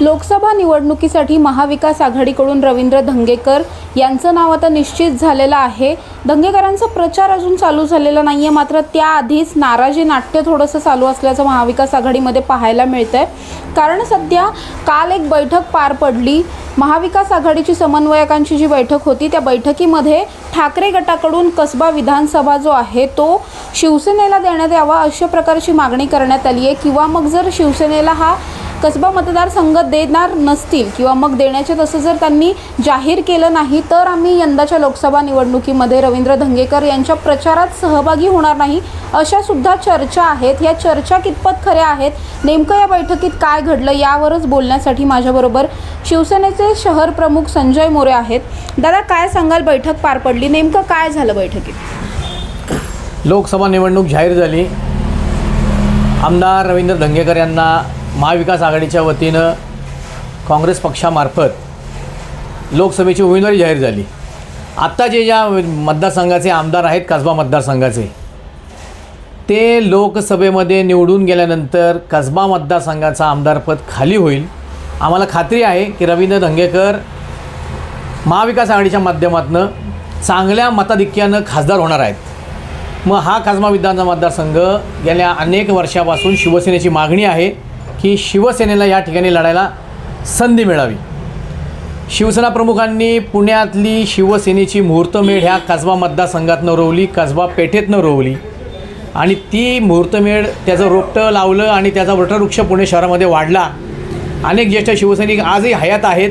लोकसभा निवडणुकीसाठी महाविकास आघाडीकडून रवींद्र धंगेकर यांचं नाव आता निश्चित झालेलं आहे. धंगेकरांचा प्रचार अजून चालू झालेला नाही आहे मात्र त्याआधीच नाराजी नाट्य थोडंसं चालू असल्याचं महाविकास आघाडीमध्ये पाहायला मिळतंय. कारण सध्या काल एक बैठक पार पडली. महाविकास आघाडीची समन्वयकांची जी बैठक होती त्या बैठकीमध्ये ठाकरे गटाकडून कसबा विधानसभा जो आहे तो शिवसेनेला देण्यात यावा अशा प्रकारची मागणी करण्यात आली आहे किंवा मग जर शिवसेनेला हा कसबा मतदारसंघ देणार नसतील किंवा मग देण्याचे तसं जर त्यांनी जाहीर केलं नाही तर आम्ही यंदाच्या लोकसभा निवडणुकीमध्ये रवींद्र धंगेकर यांच्या प्रचारात सहभागी होणार नाही अशा सुद्धा चर्चा आहेत. या चर्चा कितपत खऱ्या आहेत? नेमकं या बैठकीत काय घडलं यावरच बोलण्यासाठी माझ्याबरोबर शिवसेनेचे शहर प्रमुख संजय मोरे आहेत. दादा काय सांगाल? बैठक पार पडली. नेमकं काय झालं बैठकीत? लोकसभा निवडणूक जाहीर झाली. आमदार रवींद्र धंगेकर यांना महाविकास आघाडीच्या वतीनं काँग्रेस पक्षामार्फत लोकसभेची उमेदवारी जाहीर झाली. आत्ता जे ज्या मतदारसंघाचे आमदार आहेत कसबा मतदारसंघाचे ते लोकसभेमध्ये निवडून गेल्यानंतर कसबा मतदारसंघाचं आमदारपद खाली होईल. आम्हाला खात्री आहे की रवींद्र धंगेकर महाविकास आघाडीच्या माध्यमातून चांगल्या मताधिक्यानं खासदार होणार आहेत. मग हा खासमा विधानसभा मतदारसंघ गेल्या अनेक वर्षापासून शिवसेनेची मागणी आहे. की शिवसेनेला या ठिकाणी लढायला संधी मिळावी. शिवसेना प्रमुखांनी पुण्यातली शिवसेनेची मुहूर्तमेढ ह्या कसबा मतदारसंघातनं रोवली कसबा पेठेतनं रोवली. आणि ती मुहूर्तमेढ त्याचं रोपटं लावलं आणि त्याचा वटवृक्ष पुणे शहरामध्ये वाढला. अनेक ज्येष्ठ शिवसैनिक आजही हयात आहेत.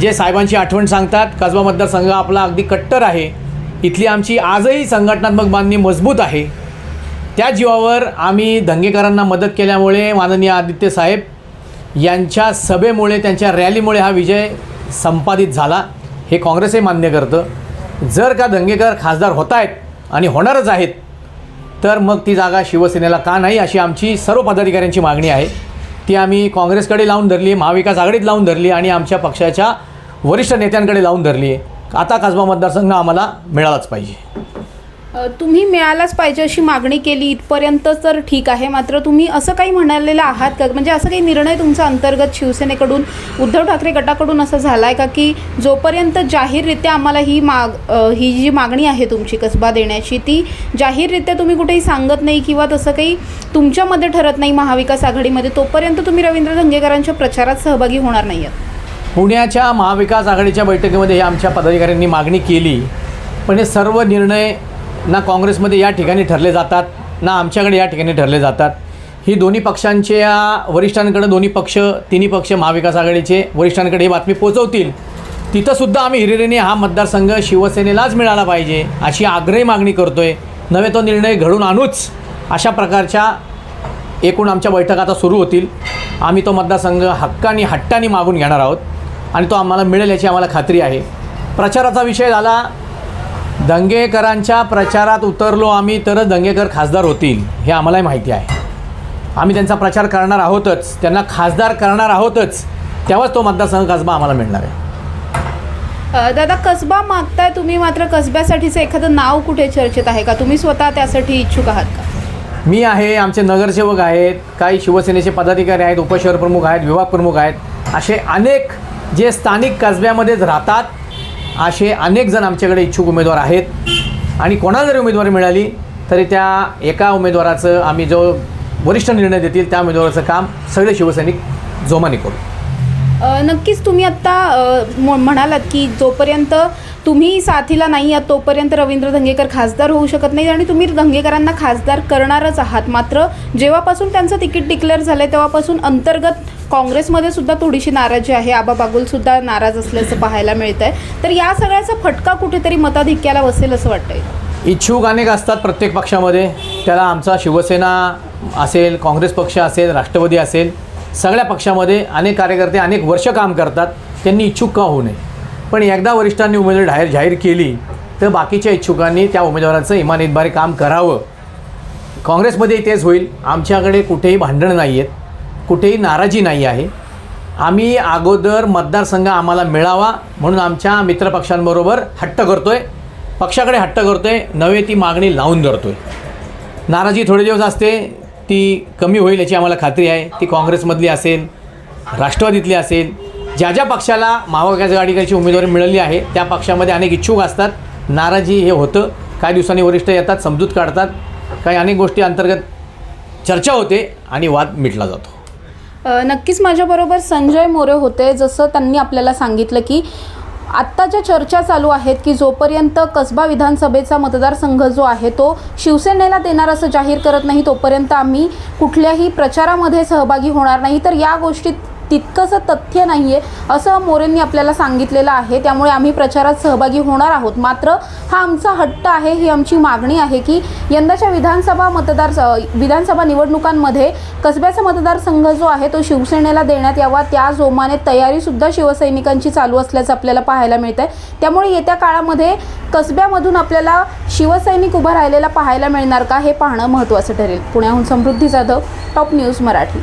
जे साहेबांची आठवण सांगतात कसबा मतदारसंघ आपला अगदी कट्टर आहे. इथली आमची आजही संघटनात्मक बांधणी मजबूत आहे. त्या जीवावर आम्ही दंगेकरांना मदत केल्यामुळे माननीय आदित्य साहेब यांच्या सभेमुळे त्यांच्या रॅलीमुळे हा विजय संपादित झाला. हे काँग्रेसही मान्य करतं. जर का दंगेकर खासदार होत आहेत आणि होणारच आहेत तर मग ती जागा शिवसेनेला का नाही अशी आमची सर्व पदाधिकाऱ्यांची मागणी आहे. ती आम्ही काँग्रेसकडे लावून धरली महाविकास आघाडीत लावून धरली आणि आमच्या पक्षाच्या वरिष्ठ नेत्यांकडे लावून धरली आहे आता कसबा मतदारसंघ आम्हाला मिळालाच पाहिजे. तुम्ही मिळालाच पाहिजे अशी मागणी केली इथपर्यंत तर ठीक आहे. मात्र तुम्ही असं काही म्हणालेलं आहात का? म्हणजे असं काही निर्णय तुमचा अंतर्गत शिवसेनेकडून उद्धव ठाकरे गटाकडून असं झाला आहे का की जोपर्यंत जाहीररित्या आम्हाला ही माग ही जी मागणी आहे तुमची कसबा देण्याची ती जाहीररित्या तुम्ही कुठेही सांगत नाही किंवा तसं काही तुमच्यामध्ये ठरत नाही महाविकास आघाडीमध्ये तोपर्यंत तुम्ही रवींद्र धंगेकरांच्या प्रचारात सहभागी होणार नाही आहात. पुण्याच्या महाविकास आघाडीच्या बैठकीमध्ये आमच्या पदाधिकाऱ्यांनी मागणी केली पण हे सर्व निर्णय ना काँग्रेसमध्ये या ठिकाणी ठरले जातात ना आमच्याकडे या ठिकाणी ठरले जातात. ही दोन्ही पक्षांच्या वरिष्ठांकडे दोन्ही पक्ष तिन्ही पक्ष महाविकास आघाडीचे वरिष्ठांकडे ही बातमी पोचवतील. तिथंसुद्धा आम्ही हिरिरीने हा मतदारसंघ शिवसेनेलाच मिळाला पाहिजे अशी आग्रही मागणी करतो आहे नव्हे तो निर्णय घडून आणूच अशा प्रकारच्या एकूण आमच्या बैठका आता सुरू होतील. आम्ही तो मतदारसंघ हक्कानी हट्टानी मागून घेणार आहोत आणि तो आम्हाला मिळेल याची आम्हाला खात्री आहे. प्रचाराचा विषय झाला दंगेकरांच्या प्रचारात उतरलो आम्ही तरच दंगेकर खासदार होतील हे आम्हालाही माहिती आहे. आम्ही त्यांचा प्रचार करणार आहोतच त्यांना खासदार करणार आहोतच तेव्हाच तो मतदारसंघ कसबा आम्हाला मिळणार आहे. दादा कसबा मागताय तुम्ही मात्र कसब्यासाठीचं एखादं नाव कुठे चर्चेत आहे का? तुम्ही स्वतः त्यासाठी इच्छुक आहात का? मी आहे आमचे नगरसेवक आहेत काही शिवसेनेचे पदाधिकारी आहेत उपशहर प्रमुख आहेत विभाग प्रमुख आहेत असे अनेक जे स्थानिक कसब्यामध्येच राहतात असे अनेक जण आमच्याकडे इच्छुक उमेदवार आहेत. आणि कोणाला जरी उमेदवारी मिळाली तरी त्या एका उमेदवाराचं आम्ही जो वरिष्ठ निर्णय देतील त्या उमेदवाराचं काम सगळे शिवसैनिक जोमाने करू. नक्कीच तुम्ही आत्ता म- म्हणालात की जोपर्यंत तुम्ही साथीला नाही आहात तोपर्यंत रवींद्र धंगेकर खासदार होऊ शकत नाही आणि तुम्ही धंगेकरांना खासदार करणारच आहात. मात्र जेव्हापासून त्यांचं तिकीट डिक्लेअर झालं आहे तेव्हापासून अंतर्गत काँग्रेसमध्ये सुद्धा थोडीशी नाराजी आहे. आबा बागुलसुद्धा नाराज असल्याचं पाहायला मिळत आहे तर या सगळ्याचा फटका कुठेतरी मताधिक्याला बसेल असं वाटतंय. इच्छुक अनेक असतात प्रत्येक पक्षामध्ये. त्याला आमचा शिवसेना असेल काँग्रेस पक्ष असेल राष्ट्रवादी असेल सगळ्या पक्षामध्ये अनेक कार्यकर्ते अनेक वर्ष काम करतात. त्यांनी इच्छुक का होऊ नये? पण एकदा वरिष्ठांनी उमेदवारी जाहीर जाहीर केली तर बाकीच्या इच्छुकांनी त्या उमेदवाराचं इमान इतबारे काम करावं. काँग्रेसमध्येही तेच होईल. आमच्याकडे कुठेही भांडणं नाही आहेत कुठेही नाराजी नाही आहे. आम्ही अगोदर मतदारसंघ आम्हाला मिळावा म्हणून आमच्या मित्रपक्षांबरोबर हट्ट करतो आहे पक्षाकडे हट्ट करतो आहे नव्हे ती मागणी लावून धरतो आहे नाराजी थोडे दिवस असते. ती कमी होईल याची आम्हाला खात्री आहे. ती काँग्रेसमधली असेल राष्ट्रवादीतली असेल ज्या ज्या पक्षाला महाविकास आघाडीची उमेदवारी मिळाली आहे त्या पक्षामध्ये अनेक इच्छुक असतात. नाराजी हे होतं. काही दिवसांनी वरिष्ठ येतात समजूत काढतात. काही अनेक गोष्टी अंतर्गत चर्चा होते आणि वाद मिटला जातो. नक्कीच माझ्याबरोबर संजय मोरे होते. जसं त्यांनी आपल्याला सांगितलं की आत्ता ज्या चर्चा चालू आहेत की जोपर्यंत कसबा विधानसभेचा मतदारसंघ जो आहे तो शिवसेनेला देणार असं जाहीर करत नाही तोपर्यंत आम्ही कुठल्याही प्रचारामध्ये सहभागी होणार नाही. तर या गोष्टीत तितकंसं तथ्य नाही आहे असं मोरेंनी आपल्याला सांगितलेलं आहे. त्यामुळे आम्ही प्रचारात सहभागी होणार आहोत. मात्र हा आमचा हट्ट आहे ही आमची मागणी आहे की यंदाच्या विधानसभा मतदार विधानसभा निवडणुकांमध्ये कसब्याचा मतदारसंघ जो आहे तो शिवसेनेला देण्यात यावा. त्या जोमाने तयारीसुद्धा शिवसैनिकांची चालू असल्याचं आपल्याला पाहायला मिळतं आहे त्यामुळे येत्या काळामध्ये कसब्यामधून आपल्याला शिवसैनिक उभा राहिलेला पाहायला मिळणार का हे पाहणं महत्त्वाचं ठरेल. पुण्याहून Samruddhi Jadhav top news Marathi.